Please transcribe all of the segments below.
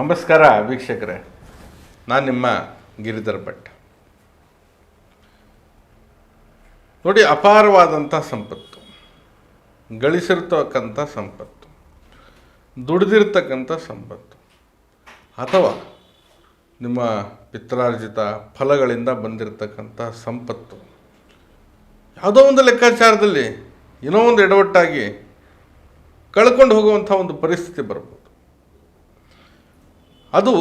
ನಮಸ್ಕಾರ ವೀಕ್ಷಕರೇ, ನಾನು ನಿಮ್ಮ ಗಿರಿಧರ್ ಭಟ್. ನೋಡಿ ಅಪಾರವಾದಂಥ ಸಂಪತ್ತು ಗಳಿಸಿರ್ತಕ್ಕಂಥ ಸಂಪತ್ತು ದುಡಿದಿರ್ತಕ್ಕಂಥ ಸಂಪತ್ತು, ಅಥವಾ ನಿಮ್ಮ ಪಿತ್ರಾರ್ಜಿತ ಫಲಗಳಿಂದ ಬಂದಿರತಕ್ಕಂಥ ಸಂಪತ್ತು. ಯಾವುದೋ ಒಂದು ಲೆಕ್ಕಾಚಾರದಲ್ಲಿ ಏನೋ ಒಂದು ಎಡವಟ್ಟಾಗಿ ಕಳ್ಕೊಂಡು ಹೋಗುವಂಥ ಒಂದು ಪರಿಸ್ಥಿತಿ ಬರ್ಬೋದು. ಅದು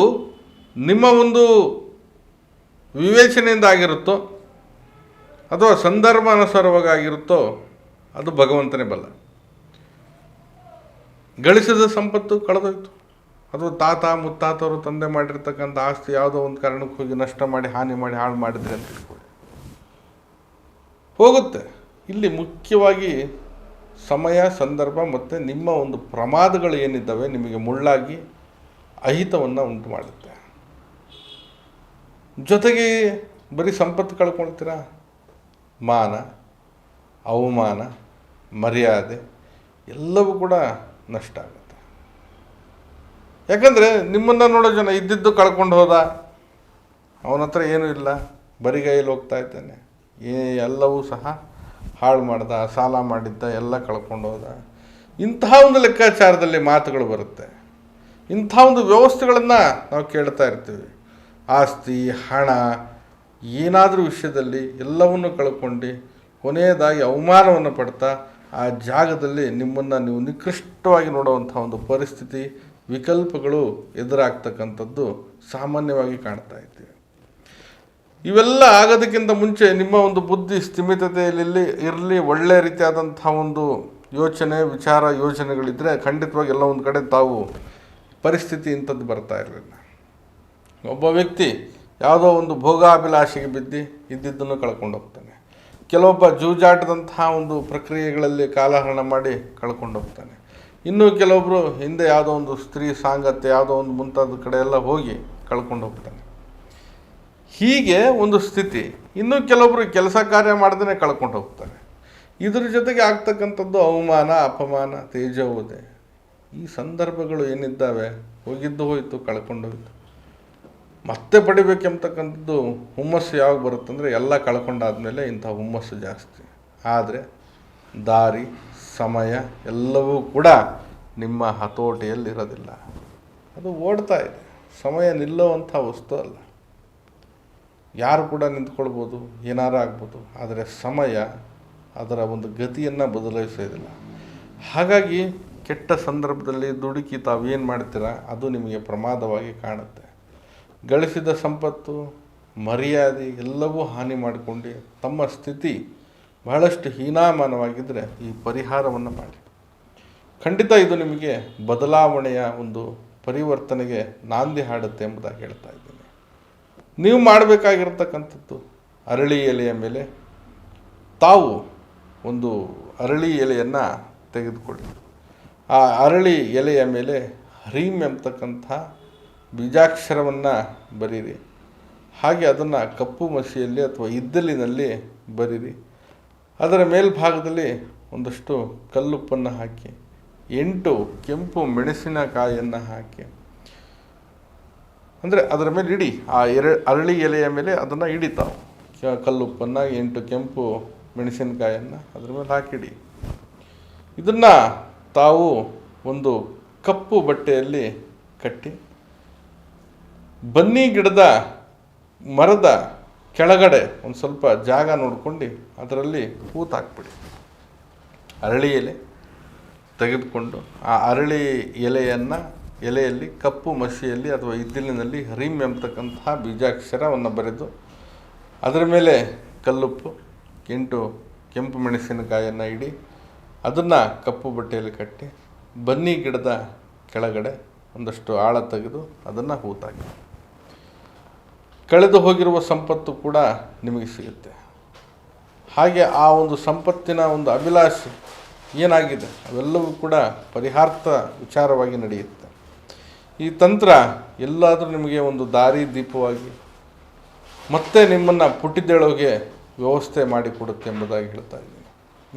ನಿಮ್ಮ ಒಂದು ವಿವೇಚನೆಯಿಂದ ಆಗಿರುತ್ತೋ ಅಥವಾ ಸಂದರ್ಭಾನುಸಾರವಾಗಿ ಆಗಿರುತ್ತೋ ಅದು ಭಗವಂತನೇ ಬಲ್ಲ. ಗಳಿಸಿದ ಸಂಪತ್ತು ಕಳೆದೋಯ್ತು. ಅದು ತಾತ ಮುತ್ತಾತವರು ತಂದೆ ಮಾಡಿರ್ತಕ್ಕಂಥ ಆಸ್ತಿ ಯಾವುದೋ ಒಂದು ಕಾರಣಕ್ಕೆ ಹೋಗಿ ನಷ್ಟ ಮಾಡಿ, ಹಾನಿ ಮಾಡಿ, ಹಾಳು ಮಾಡಿದ್ರೆ ಅಂತ ತಿಳ್ಕೊಳ್ಳಿ. ಹೋಗುತ್ತೆ. ಇಲ್ಲಿ ಮುಖ್ಯವಾಗಿ ಸಮಯ, ಸಂದರ್ಭ ಮತ್ತು ನಿಮ್ಮ ಒಂದು ಪ್ರಮಾದಗಳು ಏನಿದ್ದಾವೆ ನಿಮಗೆ ಮುಳ್ಳಾಗಿ ಅಹಿತವನ್ನು ಉಂಟು ಮಾಡುತ್ತೆ ಜೊತೆಗೆ ಬರೀ ಸಂಪತ್ತು ಕಳ್ಕೊಳ್ತೀರಾ? ಮಾನ, ಅವಮಾನ, ಮರ್ಯಾದೆ ಎಲ್ಲವೂ ಕೂಡ ನಷ್ಟ ಆಗುತ್ತೆ. ಯಾಕಂದರೆ ನಿಮ್ಮನ್ನು ನೋಡೋ ಜನ ಇದ್ದಿದ್ದು ಕಳ್ಕೊಂಡು ಹೋದ. ಅವನ ಹತ್ರ ಏನೂ ಇಲ್ಲ. ಬರಿಗೈಯಲ್ಲಿ ಹೋಗ್ತಾ ಇದ್ದಾನೆ. ಏ, ಎಲ್ಲವೂ ಸಹ ಹಾಳು ಮಾಡ್ದ, ಸಾಲ ಮಾಡಿದ್ದ, ಎಲ್ಲ ಕಳ್ಕೊಂಡು ಹೋದ. ಇಂತಹ ಒಂದು ಲೆಕ್ಕಾಚಾರದಲ್ಲಿ ಮಾತುಗಳು ಬರುತ್ತೆ. ಇಂಥ ಒಂದು ವ್ಯವಸ್ಥೆಗಳನ್ನು ನಾವು ಕೇಳ್ತಾ ಇರ್ತೀವಿ. ಆಸ್ತಿ, ಹಣ, ಏನಾದರೂ ವಿಷಯದಲ್ಲಿ ಎಲ್ಲವನ್ನು ಕಳ್ಕೊಂಡು ಕೊನೆಯದಾಗಿ ಅವಮಾನವನ್ನು ಪಡ್ತಾ ಆ ಜಾಗದಲ್ಲಿ ನಿಮ್ಮನ್ನು ನೀವು ನಿಕೃಷ್ಟವಾಗಿ ನೋಡುವಂಥ ಒಂದು ಪರಿಸ್ಥಿತಿ, ವಿಕಲ್ಪಗಳು ಎದುರಾಗ್ತಕ್ಕಂಥದ್ದು ಸಾಮಾನ್ಯವಾಗಿ ಕಾಣ್ತಾ ಇದ್ದೀವಿ. ಇವೆಲ್ಲ ಆಗೋದಕ್ಕಿಂತ ಮುಂಚೆ ನಿಮ್ಮ ಒಂದು ಬುದ್ಧಿ, ಸ್ಥಿಮಿತತೆಯಲ್ಲಿ ಇರಲಿ, ಒಳ್ಳೆ ರೀತಿಯಾದಂಥ ಒಂದು ಯೋಚನೆ, ವಿಚಾರ ಯೋಜನೆಗಳಿದ್ದರೆ ಖಂಡಿತವಾಗಿ ಎಲ್ಲ ಒಂದು ಕಡೆ ತಾವು ಪರಿಸ್ಥಿತಿ ಇಂಥದ್ದು ಬರ್ತಾ ಇರಲಿಲ್ಲ. ಒಬ್ಬ ವ್ಯಕ್ತಿ ಯಾವುದೋ ಒಂದು ಭೋಗಾಭಿಲಾಷೆಗೆ ಬಿದ್ದು ಇದ್ದಿದ್ದನ್ನು ಕಳ್ಕೊಂಡು ಹೋಗ್ತಾನೆ. ಕೆಲವೊಬ್ಬ ಜೂಜಾಟದಂತಹ ಒಂದು ಪ್ರಕ್ರಿಯೆಗಳಲ್ಲಿ ಕಾಲಹರಣ ಮಾಡಿ ಕಳ್ಕೊಂಡು ಹೋಗ್ತಾನೆ. ಇನ್ನೂ ಕೆಲವೊಬ್ಬರು ಹಿಂದೆ ಯಾವುದೋ ಒಂದು ಸ್ತ್ರೀ ಸಾಂಗತ್ಯ, ಯಾವುದೋ ಒಂದು ಮುಂತಾದ ಕಡೆ ಎಲ್ಲ ಹೋಗಿ ಕಳ್ಕೊಂಡು ಹೋಗ್ತಾನೆ. ಹೀಗೆ ಒಂದು ಸ್ಥಿತಿ. ಇನ್ನೂ ಕೆಲವೊಬ್ಬರು ಕೆಲಸ ಕಾರ್ಯ ಮಾಡ್ದೇ ಕಳ್ಕೊಂಡು ಹೋಗ್ತಾರೆ. ಇದ್ರ ಜೊತೆಗೆ ಆಗ್ತಕ್ಕಂಥದ್ದು ಅವಮಾನ, ಅಪಮಾನ, ತೇಜೋವಧೆ. ಈ ಸಂದರ್ಭಗಳು ಏನಿದ್ದಾವೆ? ಹೋಗಿದ್ದು ಹೋಯಿತು, ಕಳ್ಕೊಂಡು ಮತ್ತೆ ಪಡಿಬೇಕೆಂಬತಕ್ಕಂಥದ್ದು ಹುಮ್ಮಸ್ಸು ಯಾವಾಗ ಬರುತ್ತಂದರೆ ಎಲ್ಲ ಕಳ್ಕೊಂಡಾದ್ಮೇಲೆ ಇಂಥ ಹುಮ್ಮಸ್ಸು ಜಾಸ್ತಿ. ಆದರೆ ದಾರಿ, ಸಮಯ ಎಲ್ಲವೂ ಕೂಡ ನಿಮ್ಮ ಹತೋಟಿಯಲ್ಲಿರೋದಿಲ್ಲ. ಅದು ಓಡ್ತಾ ಇದೆ. ಸಮಯ ನಿಲ್ಲುವಂಥ ವಸ್ತು ಅಲ್ಲ. ಯಾರು ಕೂಡ ನಿಂತ್ಕೊಳ್ಬೋದು, ಏನಾರು ಆಗ್ಬೋದು, ಆದರೆ ಸಮಯ ಅದರ ಒಂದು ಗತಿಯನ್ನು ಬದಲಾಯಿಸೋದಿಲ್ಲ. ಹಾಗಾಗಿ ಕೆಟ್ಟ ಸಂದರ್ಭದಲ್ಲಿ ದುಡುಕಿ ತಾವೇನು ಮಾಡ್ತೀರಾ? ಅದು ನಿಮಗೆ ಪ್ರಮಾದವಾಗಿ ಕಾಣುತ್ತೆ. ಗಳಿಸಿದ ಸಂಪತ್ತು, ಮರ್ಯಾದೆ ಎಲ್ಲವೂ ಹಾನಿ ಮಾಡಿಕೊಂಡು ತಮ್ಮ ಸ್ಥಿತಿ ಬಹಳಷ್ಟು ಹೀನಾಮಾನವಾಗಿದ್ದರೆ ಈ ಪರಿಹಾರವನ್ನು ಮಾಡಿ. ಖಂಡಿತ ಇದು ನಿಮಗೆ ಬದಲಾವಣೆಯ ಒಂದು ಪರಿವರ್ತನೆಗೆ ನಾಂದಿ ಹಾಡುತ್ತೆ ಎಂಬುದಾಗಿ ಹೇಳ್ತಾ ಇದ್ದೀನಿ. ನೀವು ಮಾಡಬೇಕಾಗಿರ್ತಕ್ಕಂಥದ್ದು ಅರಳಿ ಎಲೆಯ ಮೇಲೆ ತಾವು ಒಂದು ಅರಳಿ ಎಲೆಯನ್ನು ತೆಗೆದುಕೊಳ್ಳಿ. ಆ ಅರಳಿ ಎಲೆಯ ಮೇಲೆ ಹರೀಂ ಎಂಬತಕ್ಕಂಥ ಬೀಜಾಕ್ಷರವನ್ನು ಬರೀರಿ. ಹಾಗೆ ಅದನ್ನು ಕಪ್ಪು ಮಸಿಯಲ್ಲಿ ಅಥವಾ ಇದ್ದಲಿನಲ್ಲಿ ಬರೀರಿ. ಅದರ ಮೇಲ್ಭಾಗದಲ್ಲಿ ಒಂದಷ್ಟು ಕಲ್ಲುಪ್ಪನ್ನು ಹಾಕಿ, ಎಂಟು ಕೆಂಪು ಮೆಣಸಿನಕಾಯಿಯನ್ನು ಹಾಕಿ. ಅಂದರೆ ಅದರ ಮೇಲೆ ಇಡಿ, ಆ ಎರ, ಅರಳಿ ಎಲೆಯ ಮೇಲೆ ಅದನ್ನು ಹಿಡಿತಾವೆ ಕಲ್ಲುಪ್ಪನ್ನು, ಎಂಟು ಕೆಂಪು ಮೆಣಸಿನಕಾಯನ್ನು ಅದ್ರ ಮೇಲೆ ಹಾಕಿಡಿ. ಇದನ್ನು ತಾವು ಒಂದು ಕಪ್ಪು ಬಟ್ಟೆಯಲ್ಲಿ ಕಟ್ಟಿ ಬನ್ನಿ ಗಿಡದ ಮರದ ಕೆಳಗಡೆ ಒಂದು ಸ್ವಲ್ಪ ಜಾಗ ನೋಡ್ಕೊಂಡು ಅದರಲ್ಲಿ ಕೂತು ಹಾಕ್ಬಿಡಿ. ಅರಳಿ ಎಲೆ ತೆಗೆದುಕೊಂಡು ಆ ಅರಳಿ ಎಲೆಯನ್ನು ಎಲೆಯಲ್ಲಿ ಕಪ್ಪು ಮಸಿಯಲ್ಲಿ ಅಥವಾ ಇದ್ದಿಲಿನಲ್ಲಿ ಹರಿಮ್ ಎಂಬತಕ್ಕಂತಹ ಬೀಜಾಕ್ಷರವನ್ನು ಬರೆದು ಅದರ ಮೇಲೆ ಕಲ್ಲುಪ್ಪು ಎಂಟು ಕೆಂಪು ಮೆಣಸಿನಕಾಯನ್ನು ಇಡಿ ಅದನ್ನು ಕಪ್ಪು ಬಟ್ಟೆಯಲ್ಲಿ ಕಟ್ಟಿ ಬನ್ನಿ ಗಿಡದ ಕೆಳಗಡೆ ಒಂದಷ್ಟು ಆಳ ತೆಗೆದು ಅದನ್ನು ಹೂತಾಕಿ. ಕಳೆದು ಹೋಗಿರುವ ಸಂಪತ್ತು ಕೂಡ ನಿಮಗೆ ಸಿಗುತ್ತೆ. ಹಾಗೆ ಆ ಒಂದು ಸಂಪತ್ತಿನ ಒಂದು ಅಭಿಲಾಷೆ ಏನಾಗಿದೆ? ಅವೆಲ್ಲವೂ ಕೂಡ ಪರಿಹಾರ್ಥ ವಿಚಾರವಾಗಿ ನಡೆಯುತ್ತೆ. ಈ ತಂತ್ರ ಎಲ್ಲಾದರೂ ನಿಮಗೆ ಒಂದು ದಾರಿ ದೀಪವಾಗಿ ಮತ್ತೆ ನಿಮ್ಮನ್ನು ಪುಟ್ಟಿದ್ದೇಳೋಗೆ ವ್ಯವಸ್ಥೆ ಮಾಡಿಕೊಡುತ್ತೆ ಎಂಬುದಾಗಿ ಹೇಳ್ತಾ ಇದ್ದೀನಿ.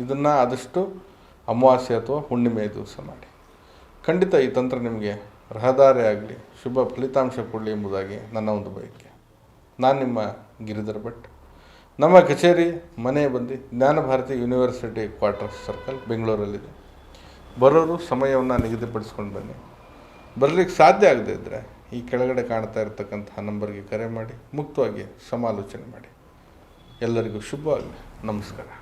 ಇದನ್ನು ಆದಷ್ಟು ಅಮಾವಾಸ್ಯೆ ಅಥವಾ ಹುಣ್ಣಿಮೆ ದಿವಸ ಮಾಡಿ. ಖಂಡಿತ ಈ ತಂತ್ರ ನಿಮಗೆ ರಹದಾರಿ ಆಗಲಿ, ಶುಭ ಫಲಿತಾಂಶ ಕೊಡಲಿ ಎಂಬುದಾಗಿ ನನ್ನ ಒಂದು ಬಯಕೆ. ನಾನು ನಿಮ್ಮ ಗಿರಿಧರ್ ಭಟ್. ನಮ್ಮ ಕಚೇರಿ ಮನೆ ಬಂದು ಜ್ಞಾನಭಾರತಿ ಯೂನಿವರ್ಸಿಟಿ ಕ್ವಾರ್ಟರ್ಸ್ ಸರ್ಕಲ್ ಬೆಂಗಳೂರಲ್ಲಿದೆ. ಬರೋರು ಸಮಯವನ್ನು ನಿಗದಿಪಡಿಸ್ಕೊಂಡು ಬನ್ನಿ. ಬರಲಿಕ್ಕೆ ಸಾಧ್ಯ ಆಗದೇ ಇದ್ದರೆ ಈ ಕೆಳಗಡೆ ಕಾಣ್ತಾ ಇರತಕ್ಕಂತಹ ನಂಬರ್ಗೆ ಕರೆ ಮಾಡಿ, ಮುಕ್ತವಾಗಿ ಸಮಾಲೋಚನೆ ಮಾಡಿ. ಎಲ್ಲರಿಗೂ ಶುಭವಾಗಲಿ. ನಮಸ್ಕಾರ.